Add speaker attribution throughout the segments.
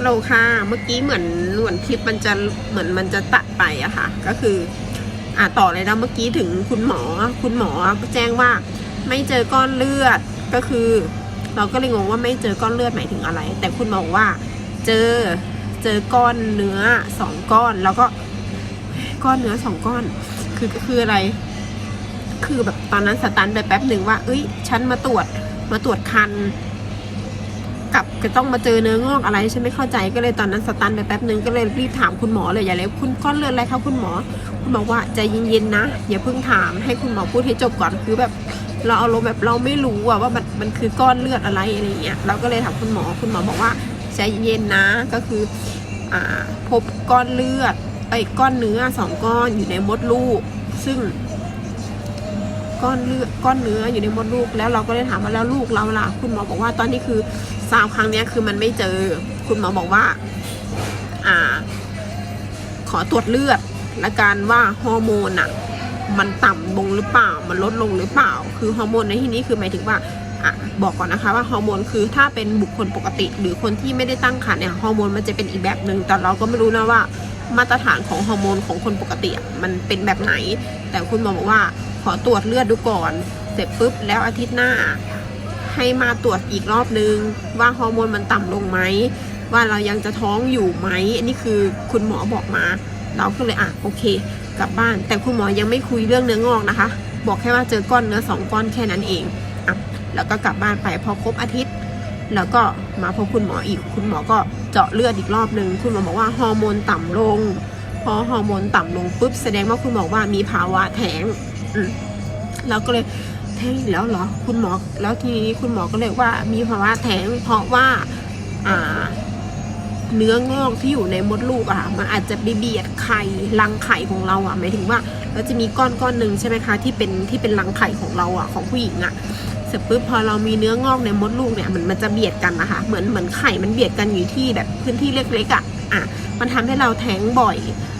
Speaker 1: ฮัลโหลค่ะ เมื่อกี้เหมือนเหมือนคลิปมันจะเหมือนมันจะตัดไปอะค่ะ ก็คืออ่าต่อเลยนะเมื่อกี้ถึงคุณหมอ คุณหมอแจ้งว่า ไม่เจอก้อนเลือดก็คือ เราก็เลยงงว่าไม่เจอก้อนเลือดหมายถึงอะไร แต่คุณหมอว่า เจอเจอก้อนเนื้อสองก้อน แล้วก็ก้อนเนื้อสองก้อน คือคืออะไร คือแบบตอนนั้นสตันไปแป๊บหนึ่งว่า เอ้ย ฉันมาตรวจมาตรวจคัน กับจะต้องมาเจอเนื้องอกอะไรใช่ไหมเข้าใจก็เลยตอนนั้นสตันไปแป๊บหนึ่งก็เลยรีบถามคุณหมอเลยอย่าเลยคุณก้อนเลือดอะไรครับคุณหมอ คุณบอกว่าใจเย็นๆนะ อย่าเพิ่งถามให้คุณหมอพูดให้จบก่อนคือแบบเราเอารมณ์แบบเราไม่รู้อะว่ามันมันคือก้อนเลือดอะไรอะไรเงี้ยเราก็เลยถามคุณหมอคุณหมอบอกว่าใจเย็นๆนะก็คืออ่าพบก้อนเลือดไอ้ก้อนเนื้อสองก้อนอยู่ในมดลูก ซึ่งก้อนเลือดก้อนเนื้ออยู่ในมดลูกแล้วเราก็เลยถามว่าแล้วลูกเราล่ะ คุณหมอบอกว่าตอนนี้คือ ซาวครั้งเนี้ยคือมันไม่เจอ คุณหมอบอกว่า อ่า ขอตรวจเลือด และการว่าฮอร์โมนอะมันต่ำลงหรือเปล่า มันลดลงหรือเปล่า คือฮอร์โมนในที่นี้คือหมายถึงว่าอะบอกก่อนนะคะว่าฮอร์โมนคือถ้าเป็นบุคคลปกติ หรือคนที่ไม่ได้ตั้งครรภ์เนี่ยฮอร์โมนมันจะเป็นอีกแบบหนึ่งแต่เราก็ไม่รู้นะว่า มาตรฐานของฮอร์โมนของคนปกติมันเป็นแบบไหน แต่คุณหมอบอกว่าขอตรวจเลือดดูก่อน เสร็จปุ๊บแล้วอาทิตย์หน้า ให้มาตรวจอีกรอบนึง ว่าฮอร์โมนมันต่ำลงไหม ว่าเรายังจะท้องอยู่ไหมอันนี้คือคุณหมอบอกมา เราก็เลยอะโอเค กลับบ้าน แต่คุณหมอยังไม่คุยเรื่องเนื้องอกนะคะ บอกแค่ว่าเจอก้อนเนื้อสองก้อนแค่นั้นเองอะแล้วก็กลับบ้านไปพอครบอาทิตย์ แล้วก็มาพบคุณหมออีก คุณหมอก็เจาะเลือดอีกรอบนึง คุณหมอบอกว่าฮอร์โมนต่ำลง พอฮอร์โมนต่ำลงปุ๊บแสดงว่าคุณหมอว่ามีภาวะแท้งเราก็เลย แท้งอีกแล้วเหรอคุณหมอแล้วทีนี้คุณหมอก็เลยว่ามีภาวะแท้งเพราะว่า อ่า เนื้องอกที่อยู่ในมดลูกอะค่ะมันอาจจะไปเบียดไข่รังไข่ของเราอะหมายถึงว่าเราจะมีก้อนก้อนหนึ่งใช่ไหมคะที่เป็นที่เป็นรังไข่ของเราอะของผู้หญิงอะเสร็จปุ๊บพอเรามีเนื้องอกในมดลูกเนี่ยมันมันจะเบียดกันนะคะเหมือนเหมือนไข่มันเบียดกันอยู่ที่แบบพื้นที่เล็กๆอะอะมันทำให้เราแท้งบ่อย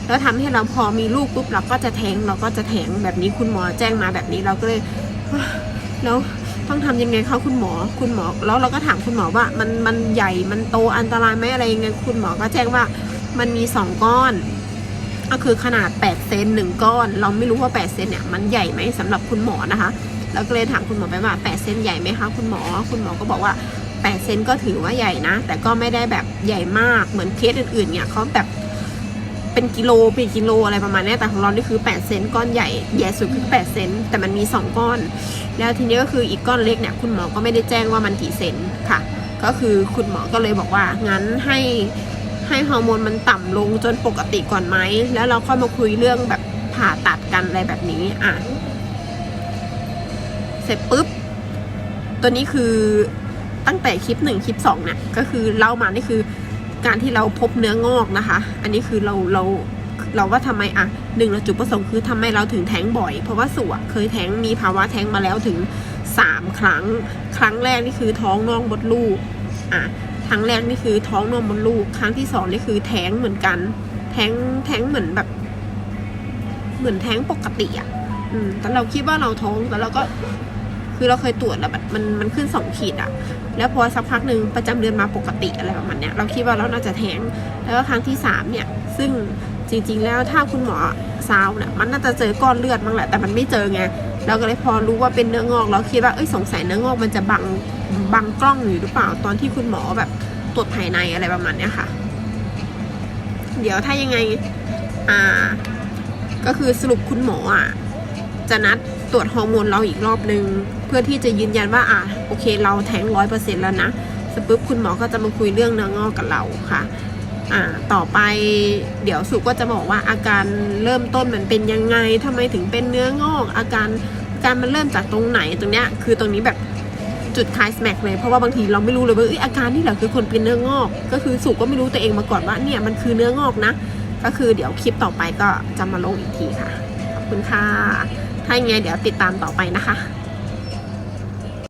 Speaker 1: แล้วทำให้เราพอมีลูกปุ๊บเราก็จะแท้งเราก็จะแท้งแบบนี้คุณหมอแจ้งมาแบบนี้เราก็เลย แล้วต้องทำยังไงคะคุณหมอคุณหมอ แล้วเราก็ถามคุณหมอว่า มันมันใหญ่มันโตอันตรายไหมอะไรยังไงคุณหมอก็แจ้งว่ามันมีสองก้อน ก็คือขนาด8เซนหนึ่งก้อน เราไม่รู้ว่า8เซนเนี่ยมันใหญ่ไหมสำหรับคุณหมอนะคะเราก็เลยถามคุณหมอไปว่า8เซนใหญ่ไหมคะคุณหมอ คุณหมอก็บอกว่า8เซนก็ถือว่าใหญ่นะ แต่ก็ไม่ได้แบบใหญ่มากเหมือนเคสอื่นๆเนี่ยเขาแบบ เป็นกิโลเป็นกิโลอะไรประมาณเนี้ยแต่ของเรานี่คือ8เซนก้อนใหญ่ใหญ่สุดคือ8เซนแต่มันมี 2 ก้อน แล้วทีนี้ก็คืออีกก้อนเล็กเนี่ยคุณหมอก็ไม่ได้แจ้งว่ามันกี่เซนค่ะ ก็คือคุณหมอก็เลยบอกว่างั้นให้ให้ฮอร์โมนมันต่ำลงจนปกติก่อนไหมแล้วเราค่อยมาคุยเรื่องแบบผ่าตัดกันอะไรแบบนี้อะเสร็จปุ๊บตัวนี้คือตั้งแต่คลิปหนึ่งคลิปสองเนี่ยก็คือเล่ามานี่คือ การที่เราพบเนื้องอกนะคะ อันนี้คือเราเราเราว่าทำไมอะหนึ่งเราจุดประสงค์คือทำไมเราถึงแท้งบ่อย เพราะว่าสุอะเคยแท้งมีภาวะแท้งมาแล้วถึงสามครั้ง ครั้งแรกนี่คือท้องน่องมดลูกอะครั้งแรกนี่คือท้องนองมดลูก ครั้งที่สองนี่คือแท้งเหมือนกัน แท้งแท้งเหมือนแบบ เหมือนแท้งปกติอะ อืมแต่เราคิดว่าเราท้องแต่เราก็ คือเราเคยตรวจแล้วมันมันขึ้นสองขีดอะแล้วพอสักพักหนึ่งประจำเดือนมาปกติอะไรประมาณเนี้ยเราคิดว่าเราน่าจะแท้ง แล้วก็ครั้งที่สามเนี่ย ซึ่งจริง ๆ แล้วถ้าคุณหมอซาวเนี่ยมันน่าจะเจอก้อนเลือดบ้างแหละ แต่มันไม่เจอไงเราก็เลยพอรู้ว่าเป็นเนื้องอกเราคิดว่าเอ้ยสงสัยเนื้องอกมันจะบังบังกล้องอยู่หรือเปล่าตอนที่คุณหมอแบบตรวจภายในอะไรประมาณเนี้ยค่ะ เดี๋ยวถ้ายังไงอ่าก็คือสรุปคุณหมออะจะนัด ตรวจฮอร์โมนเราอีกรอบนึง เพื่อที่จะยืนยันว่าอะโอเค เราแท้งร้อยเปอร์เซ็นต์แล้วนะสปุ๊บคุณหมอก็จะมาคุยเรื่องเนื้องอกกับเราค่ะอ่าต่อไปเดี๋ยวสุก็จะบอกว่าอาการเริ่มต้นมันเป็นยังไงทำไมถึงเป็นเนื้องอก อาการการมันเริ่มจากตรงไหนตรงเนี้ยคือตรงนี้แบบจุดคลายสแมกเลยเพราะว่าบางทีเราไม่รู้เลยว่าออาการนี่แหละคือคนเป็นเนื้องอก ก็คือสุก็ไม่รู้ตัวเองมาก่อนว่าเนี่ยมันคือเนื้องอกนะ ก็คือเดี๋ยวคลิปต่อไปก็จะมาลงอีกทีค่ะขอบคุณค่ะ ถ้าอย่างไงเดี๋ยวติดตามต่อไปนะคะ